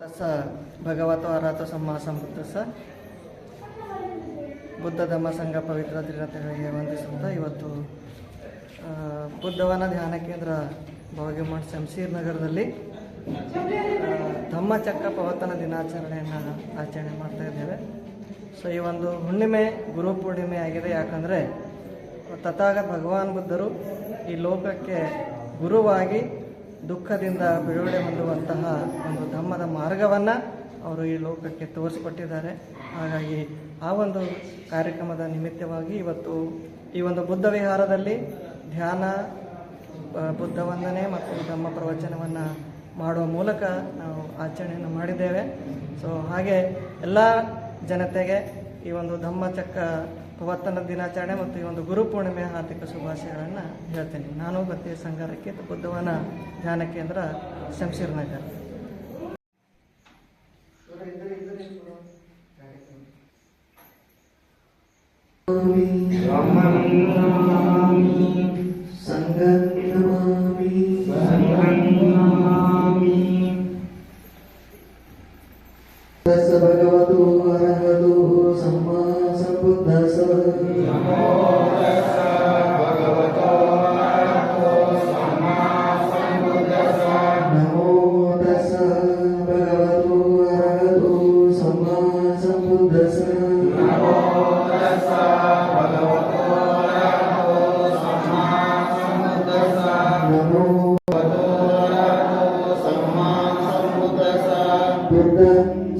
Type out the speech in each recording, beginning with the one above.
ತಸ ಭಗವತೋ ಅರಾತ ಸಂಬುದ್ಧ ಸ ಬುದ್ಧ ಧಮ್ಮ ಸಂಘ ಪವಿತ್ರ ದಿನತೆಗಳಿಗೆ ವಂದಿಸುತ್ತಾ ಇವತ್ತು ಬುದ್ಧವನ ಧ್ಯಾನ ಕೇಂದ್ರ ಭಾಗ್ಯಮಠ ಶಂಶೀರ್ ನಗರದಲ್ಲಿ ಧಮ್ಮಚಕ್ರ ಪವತನ ದಿನಾಚರಣೆಯನ್ನು ಆಚರಣೆ ಮಾಡ್ತಾ ಇದ್ದೇವೆ. ಸೊ, ಈ ಒಂದು ಹುಣ್ಣಿಮೆ ಗುರು ಪೂರ್ಣಿಮೆ ಆಗಿದೆ. ಯಾಕಂದರೆ, ತಥಾಗತ ಭಗವಾನ್ ಬುದ್ಧರು ಈ ಲೋಕಕ್ಕೆ ಗುರುವಾಗಿ ದುಃಖದಿಂದ ಬಿಡುಗಡೆ ಹೊಂದುವಂತಹ ಒಂದು ಧಮ್ಮದ ಮಾರ್ಗವನ್ನು ಅವರು ಈ ಲೋಕಕ್ಕೆ ತೋರಿಸಿಕೊಟ್ಟಿದ್ದಾರೆ. ಹಾಗಾಗಿ ಆ ಒಂದು ಕಾರ್ಯಕ್ರಮದ ನಿಮಿತ್ತವಾಗಿ ಇವತ್ತು ಈ ಒಂದು ಬುದ್ಧ ವಿಹಾರದಲ್ಲಿ ಧ್ಯಾನ ಬುದ್ಧ ವಂದನೆ ಮತ್ತು ಧಮ್ಮ ಪ್ರವಚನವನ್ನು ಮಾಡುವ ಮೂಲಕ ನಾವು ಆಚರಣೆಯನ್ನು ಮಾಡಿದ್ದೇವೆ. ಸೊ ಹಾಗೆ ಎಲ್ಲ ಜನತೆಗೆ ಈ ಒಂದು ಧಮ್ಮಚಕ್ಕ ಪವರ್ತನ ದಿನಾಚರಣೆ ಮತ್ತು ಈ ಒಂದು ಗುರು ಪೂರ್ಣಿಮೆ ಹಾರ್ದಿಕ ಶುಭಾಶಯಗಳನ್ನು ಹೇಳ್ತೇನೆ. ನಾನು ಭಕ್ತಿಯ ಸಂಘಾರಕ್ಕೆ ಬುದ್ಧವನ ಧ್ಯಾನ ಕೇಂದ್ರ ಶಂಶೀರ್ ನಗರ್. ಸಂಗಂ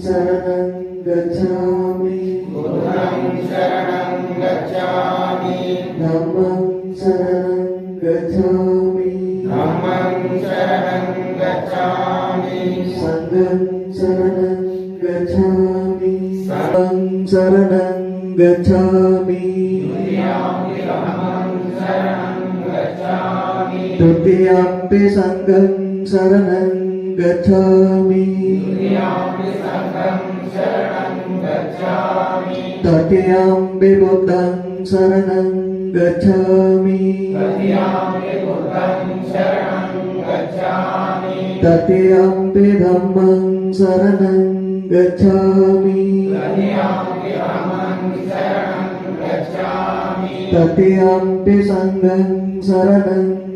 शरणं गच्छामि गुरुं शरणं गच्छामि धम्मं शरणं गच्छामि धम्मं शरणं गच्छामि सङ्गं शरणं गच्छामि सङ्गं शरणं गच्छामि तृतीयापि सङ्गं शरणं गच्छामि तट्यां विबुद्धं शरणं गच्छामि तट्यां विधम्मं शरणं गच्छामि तट्यां विसङ्गं शरणं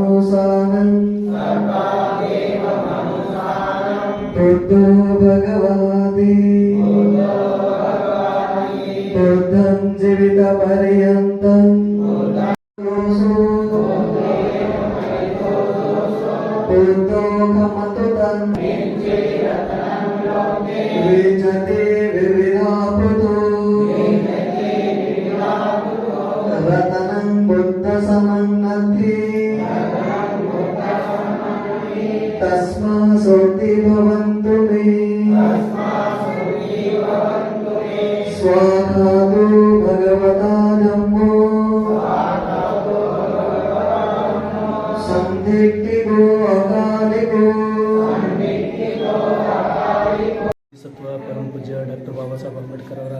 పొద్దు భగవాది పొద్దం జీవిత పర్యంతం పొద్దుకమతు వివిధ तस्मा सोति भवन्तु मे स्वाहादो भगवता धम्मो संदिग्धिगो अकालिको ಸತ್ವ ಪರಮ ಪೂಜ್ಯ ಡಾಕ್ಟರ್ ಬಾಬಾ ಸಾಹೇಬ್ ಅಂಬೇಡ್ಕರ್ ಅವರ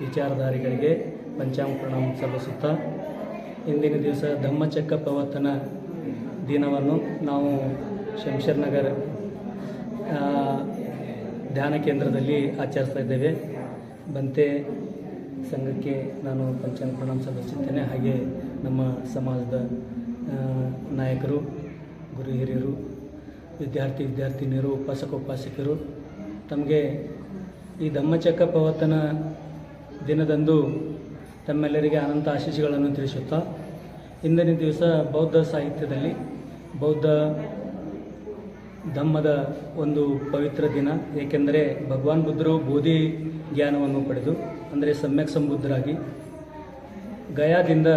ವಿಚಾರಧಾರೆಗಳಿಗೆ ಪಂಚಾಂಗ ಪ್ರಣಾಮ ಸಲ್ಲಿಸುತ್ತಾ ಇಂದಿನ ದಿವಸ ಧಮ್ಮಚಕ್ಕ ಪ್ರವರ್ತನ ದಿನವನ್ನು ನಾವು ಶಂಶರ್ ನಗರ ಆ, ಧ್ಯಾನ ಕೇಂದ್ರದಲ್ಲಿ ಆಚರಿಸ್ತಾ ಇದ್ದೇವೆ. ಬಂತೆ ಸಂಘಕ್ಕೆ ನಾನು ಪಂಚಾಂಗ ಪ್ರಣಾಮ ಸಲ್ಲಿಸುತ್ತೇನೆ. ಹಾಗೆ ನಮ್ಮ ಸಮಾಜದ ನಾಯಕರು, ಗುರು ಹಿರಿಯರು, ವಿದ್ಯಾರ್ಥಿ ವಿದ್ಯಾರ್ಥಿನಿಯರು ಉಪಾಸಕ ಉಪಾಸಕರು ತಮಗೆ ಈ ಧಮ್ಮಚಕ್ಕ ಪವತನ ದಿನದಂದು ತಮ್ಮೆಲ್ಲರಿಗೆ ಅನಂತ ಆಶೀಸ್ಸುಗಳನ್ನು ತಿಳಿಸುತ್ತಾ, ಇಂದಿನ ದಿವಸ ಬೌದ್ಧ ಸಾಹಿತ್ಯದಲ್ಲಿ ಬೌದ್ಧ ಧಮ್ಮದ ಒಂದು ಪವಿತ್ರ ದಿನ. ಏಕೆಂದರೆ ಭಗವಾನ್ ಬುದ್ಧರು ಬೋಧಿ ಜ್ಞಾನವನ್ನು ಪಡೆದು, ಅಂದರೆ ಸಮ್ಯಕ್ ಸಂಬುದ್ಧರಾಗಿ ಗಯಾದಿಂದ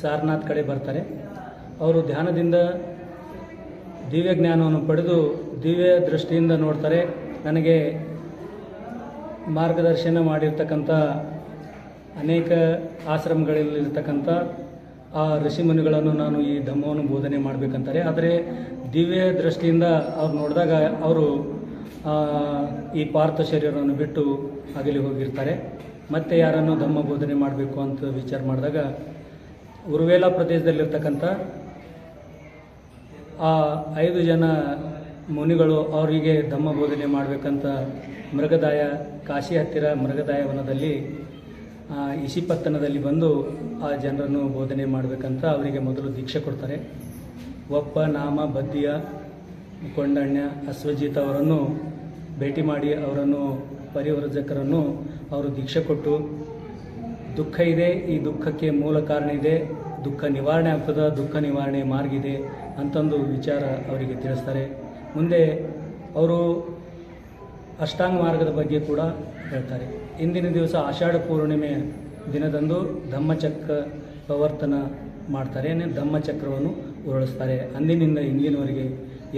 ಸಾರನಾಥ್ ಕಡೆ ಬರ್ತಾರೆ. ಅವರು ಧ್ಯಾನದಿಂದ ದಿವ್ಯ ಜ್ಞಾನವನ್ನು ಪಡೆದು ದಿವ್ಯ ದೃಷ್ಟಿಯಿಂದ ನೋಡ್ತಾರೆ. ನನಗೆ ಮಾರ್ಗದರ್ಶನ ಮಾಡಿರ್ತಕ್ಕಂಥ ಅನೇಕ ಆಶ್ರಮಗಳಲ್ಲಿರ್ತಕ್ಕಂಥ ಆ ಋಷಿಮುನಿಗಳನ್ನು ನಾನು ಈ ಧಮ್ಮವನ್ನು ಬೋಧನೆ ಮಾಡಬೇಕಂತಾರೆ. ಆದರೆ ದಿವ್ಯ ದೃಷ್ಟಿಯಿಂದ ಅವ್ರು ನೋಡಿದಾಗ ಅವರು ಈ ಪಾರ್ಥ ಶರೀರವನ್ನು ಬಿಟ್ಟು ಅಗಲಿ ಹೋಗಿರ್ತಾರೆ. ಮತ್ತೆ ಯಾರನ್ನು ಧಮ್ಮ ಬೋಧನೆ ಮಾಡಬೇಕು ಅಂತ ವಿಚಾರ ಮಾಡಿದಾಗ ಉರುವೇಲಾ ಪ್ರದೇಶದಲ್ಲಿರ್ತಕ್ಕಂಥ ಆ ಐದು ಜನ ಮುನಿಗಳು ಅವರಿಗೆ ಧಮ್ಮ ಬೋಧನೆ ಮಾಡಬೇಕಂತ ಮೃಗದಾಯ, ಕಾಶಿ ಹತ್ತಿರ ಮೃಗದಾಯ ವನದಲ್ಲಿ ಆ, ಇಶಿಪತ್ತನದಲ್ಲಿ ಬಂದು ಆ ಜನರನ್ನು ಬೋಧನೆ ಮಾಡಬೇಕಂತ ಅವರಿಗೆ ಮೊದಲು ದೀಕ್ಷೆ ಕೊಡ್ತಾರೆ. ಒಪ್ಪ ನಾಮ ಬದ್ದಿಯ ಕೊಂಡಣ್ಯ ಅಶ್ವಜಿತ್ ಅವರನ್ನು ಭೇಟಿ ಮಾಡಿ ಅವರನ್ನು ಪರಿವರ್ಜಕರನ್ನು ಅವರು ದೀಕ್ಷೆ ಕೊಟ್ಟು ದುಃಖ ಇದೆ ಈ ದುಃಖಕ್ಕೆ ಮೂಲ ಕಾರಣ ಇದೆ ದುಃಖ ನಿವಾರಣೆ ಆಗ್ತದ ದುಃಖ ನಿವಾರಣೆ ಮಾರ್ಗ ಇದೆ ಅಂತಂದು ವಿಚಾರ ಅವರಿಗೆ ತಿಳಿಸ್ತಾರೆ. ಮುಂದೆ ಅವರು ಅಷ್ಟಾಂಗ ಮಾರ್ಗದ ಬಗ್ಗೆ ಕೂಡ ಹೇಳ್ತಾರೆ. ಇಂದಿನ ದಿವಸ ಆಷಾಢ ಪೂರ್ಣಿಮೆ ದಿನದಂದು ಧಮ್ಮಚಕ್ರ ಪ್ರವರ್ತನ ಮಾಡ್ತಾರೆ. ಧಮ್ಮಚಕ್ರವನ್ನು ಉರುಳಿಸ್ತಾರೆ. ಅಂದಿನಿಂದ ಇಂದಿನವರೆಗೆ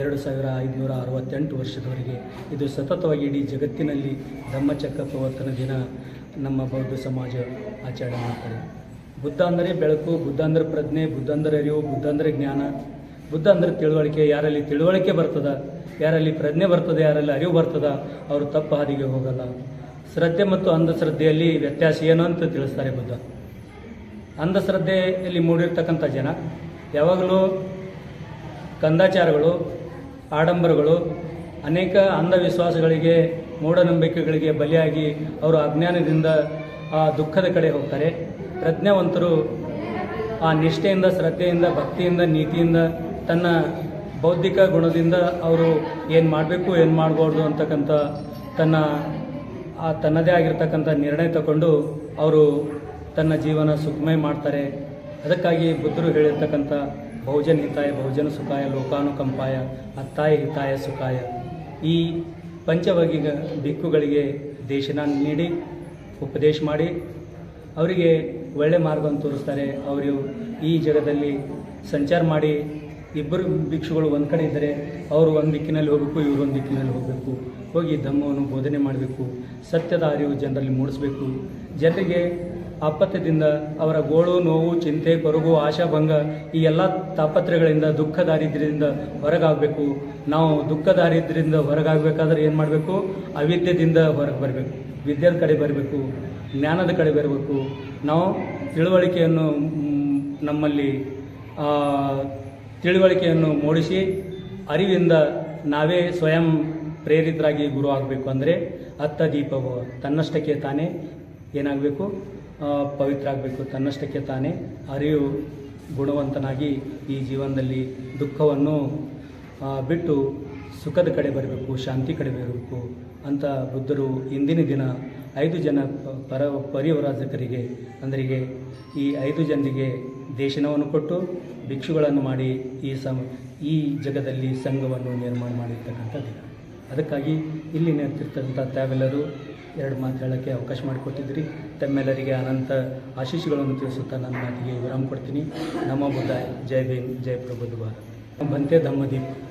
ಎರಡು ಸಾವಿರ ಐದುನೂರ ಅರವತ್ತೆಂಟು ವರ್ಷದವರೆಗೆ ಇದು ಸತತವಾಗಿ ಇಡೀ ಜಗತ್ತಿನಲ್ಲಿ ಧಮ್ಮಚಕ್ರ ಪ್ರವರ್ತನ ದಿನ ನಮ್ಮ ಬೌದ್ಧ ಸಮಾಜ ಆಚರಣೆ ಮಾಡ್ತಾರೆ. ಬುದ್ಧ ಅಂದರೆ ಬೆಳಕು ಬುದ್ಧ ಪ್ರಜ್ಞೆ ಬುದ್ಧ ಅಂದರೆ ಅರಿವು ಬುದ್ಧ ಅಂದರೆ ಜ್ಞಾನ ಬುದ್ಧ ಅಂದರೆ ತಿಳುವಳಿಕೆ, ಯಾರಲ್ಲಿ ತಿಳುವಳಿಕೆ ಬರ್ತದ? ಯಾರಲ್ಲಿ ಪ್ರಜ್ಞೆ ಬರ್ತದೆ, ಯಾರಲ್ಲಿ ಅರಿವು ಬರ್ತದ, ಅವರು ತಪ್ಪು ಹಾದಿಗೆ ಹೋಗಲ್ಲ. ಶ್ರದ್ಧೆ ಮತ್ತು ಅಂಧಶ್ರದ್ಧೆಯಲ್ಲಿ ವ್ಯತ್ಯಾಸ ಏನು ಅಂತ ತಿಳಿಸ್ತಾರೆ ಬುದ್ಧ. ಅಂಧಶ್ರದ್ಧೆಯಲ್ಲಿ ಮೂಡಿರ್ತಕ್ಕಂಥ ಜನ, ಯಾವಾಗಲೂ ಕಂದಾಚಾರಗಳು, ಆಡಂಬರಗಳು, ಅನೇಕ ಅಂಧವಿಶ್ವಾಸಗಳಿಗೆ, ಮೂಢನಂಬಿಕೆಗಳಿಗೆ ಬಲಿಯಾಗಿ ಅವರು ಅಜ್ಞಾನದಿಂದ ಆ ದುಃಖದ ಕಡೆ ಹೋಗ್ತಾರೆ. ಪ್ರಜ್ಞಾವಂತರು ಆ ನಿಷ್ಠೆಯಿಂದ, ಶ್ರದ್ಧೆಯಿಂದ, ಭಕ್ತಿಯಿಂದ, ನೀತಿಯಿಂದ ತನ್ನ ಬೌದ್ಧಿಕ ಗುಣದಿಂದ ಅವರು ಏನು ಮಾಡಬೇಕು, ಏನು ಮಾಡಬಾರ್ದು ಅಂತಕ್ಕಂಥ ತನ್ನ, ಆ ತನ್ನದೇ ಆಗಿರ್ತಕ್ಕಂಥ ನಿರ್ಣಯ ತಗೊಂಡು ಅವರು ತನ್ನ ಜೀವನ ಸುಖಮಯ ಮಾಡ್ತಾರೆ. ಅದಕ್ಕಾಗಿ ಬುದ್ಧರು ಹೇಳಿರ್ತಕ್ಕಂಥ ಬಹುಜನ ಹಿತಾಯ, ಬಹುಜನ ಸುಖಾಯ, ಲೋಕಾನುಕಂಪಾಯ, ಅತ್ತಾಯ ಹಿತಾಯ, ಸುಖಾಯ. ಈ ಪಂಚವರ್ಗಿಗ ಭಿಕ್ಕುಗಳಿಗೆ ದೇಶನ ನೀಡಿ, ಉಪದೇಶ ಮಾಡಿ, ಅವರಿಗೆ ಒಳ್ಳೆ ಮಾರ್ಗವನ್ನು ತೋರಿಸ್ತಾರೆ. ಅವರು ಈ ಜಗದಲ್ಲಿ ಸಂಚಾರ ಮಾಡಿ ಇಬ್ಬರು ಭಿಕ್ಷುಗಳು ಒಂದು ಕಡೆ ಇದ್ದರೆ, ಅವರು ಒಂದು ದಿಕ್ಕಿನಲ್ಲಿ ಹೋಗಬೇಕು, ಇವರು ಒಂದು ದಿಕ್ಕಿನಲ್ಲಿ ಹೋಗಬೇಕು. ಹೋಗಿ ಧಮ್ಮವನ್ನು ಬೋಧನೆ ಮಾಡಬೇಕು, ಸತ್ಯದ ಅರಿವು ಜನರಲ್ಲಿ ಮೂಡಿಸಬೇಕು. ಜನರಿಗೆ ಆಪತ್ತದಿಂದ ಅವರ ಗೋಳು, ನೋವು, ಚಿಂತೆ, ಕೊರಗು, ಆಶಾಭಂಗ ಈ ಎಲ್ಲ ತಾಪತ್ರೆಗಳಿಂದ ದುಃಖ ದಾರಿದ್ರ್ಯದಿಂದ ಹೊರಗಾಗಬೇಕು. ನಾವು ದುಃಖ ದಾರಿದ್ರ್ಯದಿಂದ ಹೊರಗಾಗಬೇಕಾದ್ರೆ ಏನು ಮಾಡಬೇಕು? ಅವಿದ್ಯದಿಂದ ಹೊರಗೆ ಬರಬೇಕು. ವಿದ್ಯೆದ ಕಡೆ ಬರಬೇಕು, ಜ್ಞಾನದ ಕಡೆ ಬರಬೇಕು. ನಾವು ತಿಳುವಳಿಕೆಯನ್ನು ನಮ್ಮಲ್ಲಿ ತಿಳುವಳಿಕೆಯನ್ನು ಮೂಡಿಸಿ ಅರಿವಿಂದ ನಾವೇ ಸ್ವಯಂ ಪ್ರೇರಿತರಾಗಿ ಗುರು ಆಗಬೇಕು ಅಂದರೆ ಅತ್ತ ದೀಪವು ತನ್ನಷ್ಟಕ್ಕೆ ತಾನೇ ಏನಾಗಬೇಕು? ಪವಿತ್ರ ಆಗಬೇಕು, ತನ್ನಷ್ಟಕ್ಕೆ ತಾನೇ ಅರಿವು ಗುಣವಂತನಾಗಿ ಈ ಜೀವನದಲ್ಲಿ ದುಃಖವನ್ನು ಬಿಟ್ಟು ಸುಖದ ಕಡೆ ಬರಬೇಕು, ಶಾಂತಿ ಕಡೆ ಬರಬೇಕು ಅಂತ ಬುದ್ಧರು ಇಂದಿನ ದಿನ ಐದು ಜನ ಪರ, ಪರಿವರಾಜಕರಿಗೆ, ಅಂದರಿಗೆ ಈ ಐದು ಜನರಿಗೆ ದೇಶನವನ್ನು ಕೊಟ್ಟು ಭಿಕ್ಷುಗಳನ್ನು ಮಾಡಿ ಈ ಸಮ ಈ ಜಗದಲ್ಲಿ ಸಂಘವನ್ನು ನಿರ್ಮಾಣ ಮಾಡಿರ್ತಕ್ಕಂಥ ದಿನ. ಅದಕ್ಕಾಗಿ ಇಲ್ಲಿ ನಿಂತಿರ್ತಕ್ಕಂಥ ತಾವೆಲ್ಲರೂ ಎರಡು ಮಾತು ಹೇಳೋಕ್ಕೆ ಅವಕಾಶ ಮಾಡಿಕೊಟ್ಟಿದ್ರಿ ತಮ್ಮೆಲ್ಲರಿಗೆ ಅನಂತ ಆಶೀಸ್ಸುಗಳನ್ನು ತಿಳಿಸುತ್ತಾ ನನ್ನ ಮಾತಿಗೆ ವಿರಾಮ ಕೊಡ್ತೀನಿ. ನಮ್ಮ ಬುದ್ಧ ಜಯ ಭೀಮ್. ಜೈ ಪ್ರಬುದ್ಧ ಬಂತೆ ಧಮ್ಮದೀಪ್